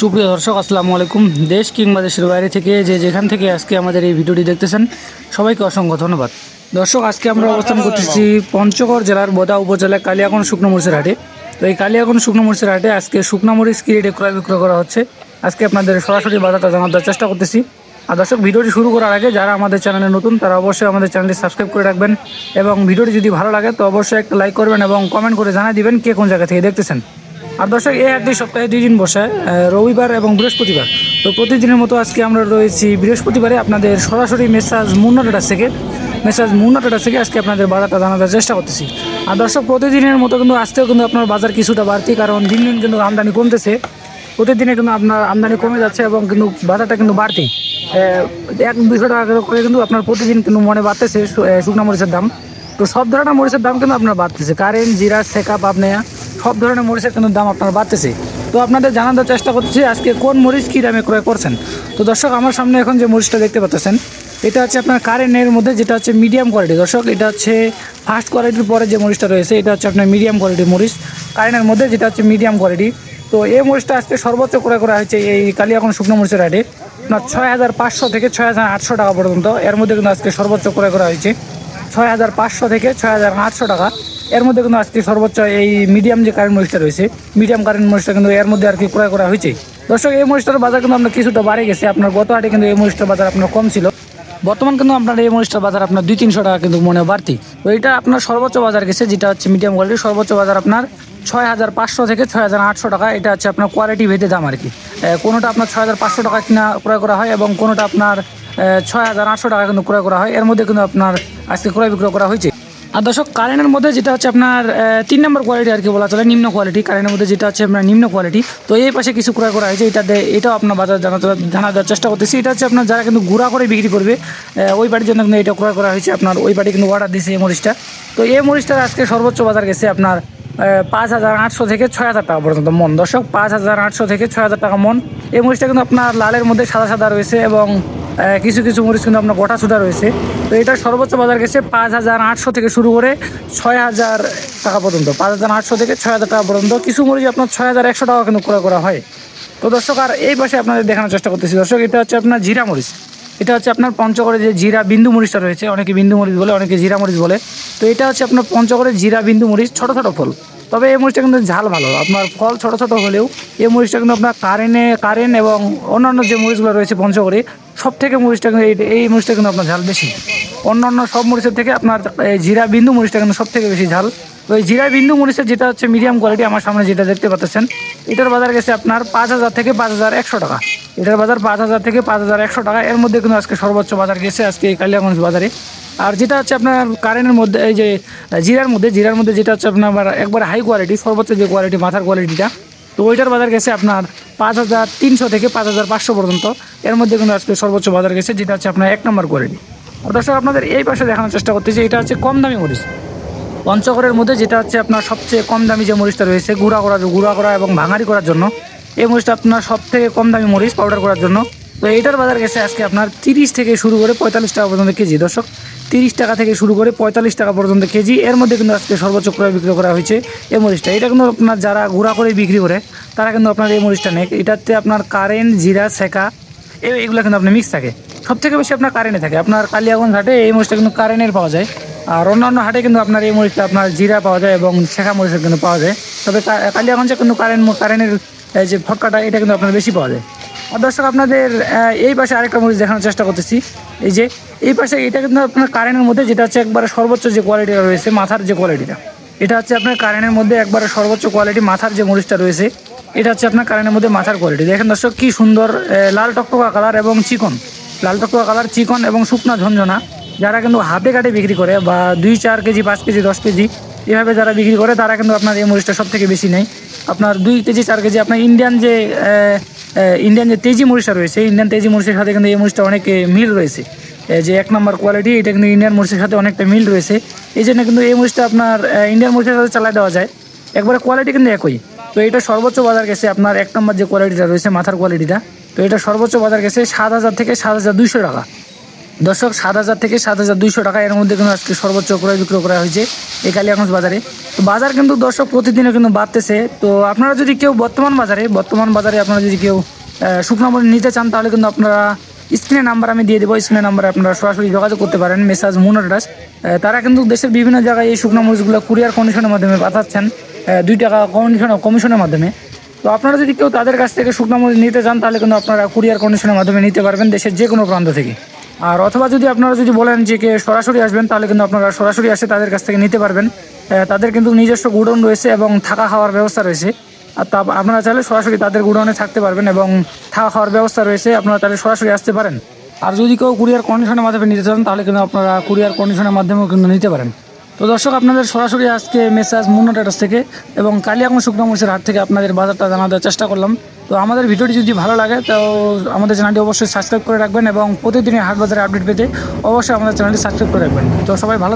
সুপ্রিয় দর্শক, আসসালামু আলাইকুম। দেশ কিংবা দেশের বাইরে থেকে যে যেখান থেকে আজকে আমাদের এই ভিডিওটি দেখতেছেন, সবাইকে অসংখ্য ধন্যবাদ। দর্শক, আজকে আমরা অবস্থান করতেছি পঞ্চগড় জেলার বোদা উপজেলার কালিয়াগঞ্জ শুকনো মরিচের হাটে। তো এই কালিয়াগঞ্জ শুকনো মরিচের হাটে আজকে শুকনো মরিচ কি রেটে ক্রয় বিক্রয় করা হচ্ছে। আজকে আপনাদের সরাসরি বাজারটা জানার চেষ্টা করতেছি। আর দর্শক, ভিডিওটি শুরু করার আগে যারা আমাদের চ্যানেলে নতুন, তারা অবশ্যই আমাদের চ্যানেলটি সাবস্ক্রাইব করে রাখবেন। এবং ভিডিওটি যদি ভালো লাগে, তো অবশ্যই একটা লাইক করবেন এবং কমেন্ট করে জানিয়ে দিবেন কে কোন জায়গা থেকে দেখতেছেন। আর দর্শক, এই হাটটি সপ্তাহে দুই দিন বসে রবিবার এবং বৃহস্পতিবার। তো প্রতিদিনের মতো আজকে আমরা রয়েছি বৃহস্পতিবারে আপনাদের সরাসরি মেসাজ মুন্না টাটাস থেকে। মেসাজ মুন্না টাটাস থেকে আজকে আপনাদের বাড়াটা জানার চেষ্টা করতেছি। আর দর্শক, প্রতিদিনের মতো কিন্তু আজকেও কিন্তু আপনার বাজার কিছুটা বাড়তি, কারণ দিন দিন কিন্তু আমদানি কমতেছে। প্রতিদিনে কিন্তু আপনার আমদানি কমে যাচ্ছে এবং কিন্তু বাজারটা কিন্তু বাড়তি। এক দুশো টাকা করে কিন্তু আপনার প্রতিদিন কিন্তু মনে বাড়তেছে শুকনা মরিচের দাম। তো সব ধরনের মরিচের দাম কিন্তু আপনার বাড়তেছে। কারেন্ট, জিরা, সেকাপ আপনার সব ধরনের মরিচের কিন্তু দাম আপনার বাড়তেছে। তো আপনাদের জানানোর চেষ্টা করতেছি, আজকে কোন মরিচ কী দামে ক্রয় করছেন? তো দর্শক, আমার সামনে এখন যে মরিচটা দেখতে পাচ্ছেন এটা হচ্ছে আপনার কারেন্টের মধ্যে, যেটা হচ্ছে মিডিয়াম কোয়ালিটি দর্শক, এটা হচ্ছে ফার্স্ট কোয়ালিটির পরে যে মরিচটা রয়েছে, এটা হচ্ছে আপনার মিডিয়াম কোয়ালিটির মরিচ। কারেন্টের মধ্যে যেটা হচ্ছে মিডিয়াম কোয়ালিটি তো এই মরিচটা আজকে সর্বোচ্চ ক্রয় করা হয়েছে এই কালিয়াখন শুকনো মরিচের রেটে আপনার ছয় হাজার পাঁচশো থেকে ছয় হাজার আটশো টাকা পর্যন্ত। এর মধ্যে কিন্তু আজকে সর্বোচ্চ ক্রয় করা হয়েছে। ছয় হাজার পাঁচশো থেকে ছয় হাজার আটশো টাকা। এর মধ্যে কিন্তু আজকে সর্বোচ্চ এই মিডিয়াম যে কারেন্ট মরিচটা রয়েছে মিডিয়াম কারেন্ট মরিচটা কিন্তু এর মধ্যে আর কি ক্রয় করা হয়েছে। দর্শক, এই মরিচটার বাজার কিন্তু আপনার কিছুটা বাড়ে গেছে। আপনার গত হাটে কিন্তু এই মরিচটার বাজার আপনার কম ছিল। বর্তমান কিন্তু আপনার এই মরিচটার বাজার আপনার দুই তিনশো টাকা কিন্তু মনে বাড়তি। তো এটা আপনার সর্বোচ্চ বাজার গেছে, যেটা হচ্ছে মিডিয়াম কোয়ালিটির সর্বোচ্চ বাজার আপনার ছয় হাজার পাঁচশো থেকে ছয় হাজার আটশো টাকা। এটা হচ্ছে আপনার কোয়ালিটি ভেদে দাম আর কি। কোনোটা আপনার ছয় হাজার পাঁচশো টাকা কিনা ক্রয় করা হয় এবং কোনোটা আপনার ছয় হাজার আটশো টাকা কিন্তু ক্রয় করা হয়। এর মধ্যে কিন্তু আপনার আজকে ক্রয় বিক্রয় করা হয়েছে। আর দর্শক কারেন্টের মধ্যে যেটা হচ্ছে আপনার তিন নম্বর কোয়ালিটি আর কি বলা চলে, নিম্ন কোয়ালিটি কারেন্টের মধ্যে যেটা হচ্ছে আপনার নিম্ন কোয়ালিটি তো এই পাশে কিছু ক্রয় করা হয়েছে এটা এটাও আপনার বাজার জানাতে জানা দেওয়ার চেষ্টা করতেছি। এটা হচ্ছে আপনার যারা কিন্তু গুঁড়া করে বিক্রি করবে ওই বাড়ির জন্য কিন্তু এটা ক্রয় করা হয়েছে। আপনার ওই বাড়ি কিন্তু অর্ডার দিয়েছে এই মরিচটা। তো এই মরিচটার আজকে সর্বোচ্চ বাজার গেছে আপনার পাঁচ হাজার আটশো থেকে ছয় হাজার টাকা পর্যন্ত মন। দর্শক, পাঁচ হাজার আটশো থেকে ছয় হাজার টাকা মন। এই মরিচটা কিন্তু আপনার লালের মধ্যে সাদা সাদা রয়েছে এবং কিছু কিছু মরিচ কিন্তু আপনার গোটা সুটা রয়েছে। তো এটার সর্বোচ্চ বাজার গেছে পাঁচ হাজার আটশো থেকে শুরু করে ছয় হাজার টাকা পর্যন্ত। পাঁচ হাজার আটশো থেকে ছয় হাজার টাকা পর্যন্ত। কিছু মরিচ আপনার ছয় হাজার একশো টাকা কিন্তু ক্রয় করা হয়। তো দর্শক, আর এই পাশে আপনাদের দেখানোর চেষ্টা করতেছি। দর্শক, এটা হচ্ছে আপনার জিরা মরিচ। এটা হচ্ছে আপনার পঞ্চগড়ে যে জিরা বিন্দু মরিচটা রয়েছে, অনেকে বিন্দু মরিচ বলে, অনেকে জিরা মরিচ বলে। তো এটা হচ্ছে আপনার পঞ্চগড়ে জিরা বিন্দু মরিচ, ছোটো ছোটো ফল। তবে এই মরিচটা কিন্তু ঝাল ভালো। আপনার ফল ছোটো ছোটো হলেও এই মরিচটা কিন্তু আপনার কারেন্টে কারেন্ট এবং অন্যান্য যে মরিচগুলো রয়েছে পঞ্চগড়ে সব থেকে মরিচটা কিন্তু এই- এই মরিচটা কিন্তু আপনার ঝাল বেশি। অন্যান্য সব মরিচের থেকে আপনার এই জিরা বিন্দু মরিচটা কিন্তু সব থেকে বেশি ঝাল। ওই জিরা বিন্দু মরিচের যেটা হচ্ছে মিডিয়াম কোয়ালিটি আমার সামনে যেটা দেখতে পাচ্ছেন, এটার বাজার গেছে আপনার পাঁচ হাজার থেকে পাঁচ হাজার একশো টাকা। এটার বাজার পাঁচ হাজার থেকে পাঁচ হাজার একশো টাকা। এর মধ্যে কিন্তু আজকে সর্বোচ্চ বাজার গেছে আজকে এই কালিয়াগঞ্জ বাজারে। আর যেটা হচ্ছে আপনার কারেন্টের মধ্যে, এই যে, জিরার মধ্যে জিরার মধ্যে যেটা হচ্ছে আপনার একবার হাই কোয়ালিটি সর্বোচ্চ যে কোয়ালিটি মাথার কোয়ালিটিটা তো ওইটার বাজার গেছে আপনার পাঁচ হাজার তিনশো থেকে পাঁচ হাজার পাঁচশো পর্যন্ত। এর মধ্যে কিন্তু আজকে সর্বোচ্চ বাজার গেছে, যেটা হচ্ছে আপনার এক নম্বর কোয়ালিটি আর দর্শক, আপনাদের এই পাশে দেখানোর চেষ্টা করতেছি, এটা হচ্ছে কম দামি মরিচ। পঞ্চগড়ের মধ্যে যেটা হচ্ছে আপনার সবচেয়ে কম দামি যে মরিচটা রয়েছে, গুঁড়া করা গুঁড়া করা এবং ভাঙারি করার জন্য, এই মরিচটা আপনার সব থেকে কম দামি মরিচ পাউডার করার জন্য। তো এইটার বাজার গেছে আজকে আপনার তিরিশ থেকে শুরু করে পঁয়তাল্লিশ টাকা পর্যন্ত কেজি। দর্শক তিরিশ টাকা থেকে শুরু করে পঁয়তাল্লিশ টাকা পর্যন্ত কেজি। এর মধ্যে কিন্তু আজকে সর্বোচ্চ ক্রয় বিক্রি করা হয়েছে এই মরিচটা। এটা কিন্তু আপনার যারা গুঁড়া করে বিক্রি করে, তারা কিন্তু আপনার এই মরিচটা নেয়। এটাতে আপনার কারেন্ট জিরা, সেকা এগুলো কিন্তু আপনার মিক্স থাকে। সব থেকে বেশি আপনার কারেন্টে থাকে। আপনার কালিয়াগঞ্জ হাটে এই মরিচটা কিন্তু কারেন্টের পাওয়া যায়। আর অন্যান্য হাটে কিন্তু আপনার এই মরিচটা আপনার জিরা পাওয়া যায় এবং শেখা মরিচের কিন্তু পাওয়া যায়। তবে কালিয়াগঞ্জে কিন্তু কারেন্ট কারেন্টের যে ফটকাটা এটা কিন্তু আপনার বেশি পাওয়া যায়। দর্শক, আপনাদের এই পাশে আরেকটা মরিচ দেখানোর চেষ্টা করতেছি। এই যে, এই পাশে এটা কিন্তু আপনার কারেন্টের মধ্যে, যেটা হচ্ছে একবারে সর্বোচ্চ যে কোয়ালিটিটা রয়েছে, মাথার যে কোয়ালিটিটা এটা হচ্ছে আপনার কারেন্টের মধ্যে একবারে সর্বোচ্চ কোয়ালিটি মাথার যে মরিচটা রয়েছে, এটা হচ্ছে আপনার কারেন্টের মধ্যে মাথার কোয়ালিটি দেখেন দর্শক, কি সুন্দর লাল টকটকা কালার এবং চিকন। লাল টকটকা কালার চিকন এবং শুকনা ঝনঝনা। যারা কিন্তু হাতে কাটে বিক্রি করে, বা দুই, চার কেজি, পাঁচ কেজি, দশ কেজি, এভাবে যারা বিক্রি করে, তারা কিন্তু আপনার এই মরিচটা সব থেকে বেশি নেই আপনার দুই কেজি, চার কেজি, আপনার ইন্ডিয়ান যে ইন্ডিয়ান যে তেজি মরিচটা রয়েছে ইন্ডিয়ান তেজি মরিচের সাথে কিন্তু এই মরিচটা অনেক মিল রয়েছে। যে এক নম্বর কোয়ালিটি এটা কিন্তু ইন্ডিয়ান মরিচের সাথে অনেকটা মিল রয়েছে। এই জন্য কিন্তু এই মরিচটা আপনার ইন্ডিয়ান মরিচের সাথে চালাই দেওয়া যায়। একবারে কোয়ালিটি কিন্তু একই। তো এটা সর্বোচ্চ বাজার গেছে আপনার এক নম্বর যে কোয়ালিটিটা রয়েছে, মাথার কোয়ালিটিটা তো এটা সর্বোচ্চ বাজার গেছে সাত হাজার থেকে সাত হাজার দুইশো টাকা। দর্শক, সাত হাজার থেকে সাত হাজার দুইশো টাকা এর মধ্যে কিন্তু আজকে সর্বোচ্চ ক্রয় বিক্রয় করা হয়েছে এই কালিয়াগঞ্জ বাজারে। তো বাজার কিন্তু দর্শক প্রতিদিনও কিন্তু বাড়তেছে। তো আপনারা যদি কেউ বর্তমান বাজারে বর্তমান বাজারে আপনারা যদি কেউ শুকনো মরিচ নিতে চান, তাহলে কিন্তু আপনারা স্ক্রিনে নাম্বার আমি দিয়ে দেবো। স্ক্রিনে নাম্বারে আপনারা সরাসরি যোগাযোগ করতে পারেন, মেসাজ মুনারাস তারা কিন্তু দেশের বিভিন্ন জায়গায় এই শুকনো মরিচগুলো কুরিয়ার কন্ডিশনের মাধ্যমে পাঠাচ্ছেন দুই টাকা কমিশন, কমিশনের মাধ্যমে। তো আপনারা যদি কেউ তাদের কাছ থেকে শুকনো মরিচ নিতে চান, তাহলে কিন্তু আপনারা কুরিয়ার কন্ডিশনের মাধ্যমে নিতে পারবেন দেশের যে কোনো প্রান্ত থেকে। আর অথবা যদি আপনারা যদি বলেন যে কে সরাসরি আসবেন, তাহলে কিন্তু আপনারা সরাসরি আসে তাদের কাছ থেকে নিতে পারবেন। তাদের কিন্তু নিজস্ব গুডন রয়েছে এবং থাকা খাওয়ার ব্যবস্থা রয়েছে। আর তা, আপনারা চাইলে সরাসরি তাদের গুডনে থাকতে পারবেন এবং থাকা খাওয়ার ব্যবস্থা রয়েছে। আপনারা তাহলে সরাসরি আসতে পারেন। আর যদি কেউ কুরিয়ার কন্ডিশনের মাধ্যমে নিতে চান, তাহলে কিন্তু আপনারা কুরিয়ার কন্ডিশনের মাধ্যমেও কিন্তু নিতে পারেন। তো দর্শক, আপনাদের সরাসরি আজকে মেসাজ মুন্না থেকে এবং কালিয়াগঞ্জ শুকনো মরিচের হাট থেকে আপনাদের বাজারটা জানা দেওয়ার চেষ্টা করলাম। তো আমাদের ভিডিওটি যদি ভালো লাগে, তো আমাদের চ্যানেলটি অবশ্যই সাবস্ক্রাইব করে রাখবেন এবং প্রতিদিনই হাট বাজারে আপডেট পেতে অবশ্যই আমাদের চ্যানেলটি সাবস্ক্রাইব করে রাখবেন। তো সবাই ভালো